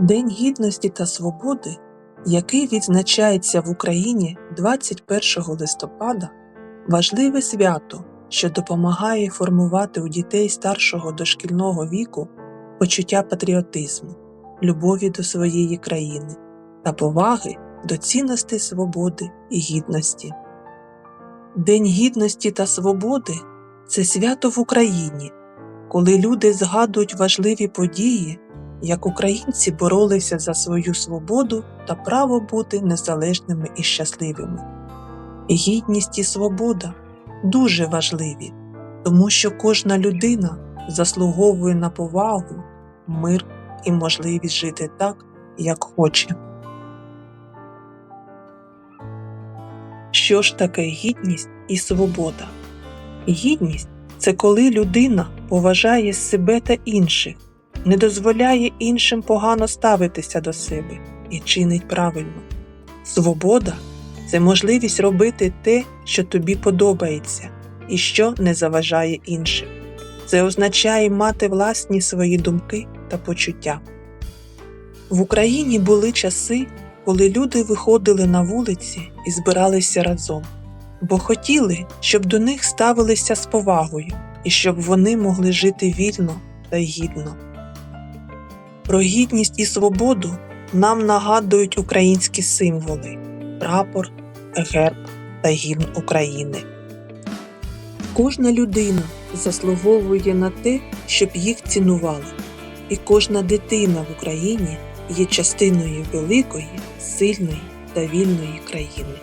День Гідності та Свободи, який відзначається в Україні 21 листопада, важливе свято, що допомагає формувати у дітей старшого дошкільного віку почуття патріотизму, любові до своєї країни та поваги до цінностей свободи і гідності. День Гідності та Свободи це свято в Україні, коли люди згадують важливі події, як українці боролися за свою свободу та право бути незалежними і щасливими. Гідність і свобода дуже важливі, тому що кожна людина заслуговує на повагу, мир і можливість жити так, як хоче. Що ж таке гідність і свобода? Гідність це коли людина поважає себе та інших, не дозволяє іншим погано ставитися до себе і чинить правильно. Свобода це можливість робити те, що тобі подобається, і що не заважає іншим. Це означає мати власні свої думки та почуття. В Україні були часи, коли люди виходили на вулиці і збиралися разом, бо хотіли, щоб до них ставилися з повагою і щоб вони могли жити вільно та гідно. Про гідність і свободу нам нагадують українські символи прапор, герб та гімн України. Кожна людина заслуговує на те, щоб їх цінували, і кожна дитина в Україні є частиною великої, сильної та вільної країни.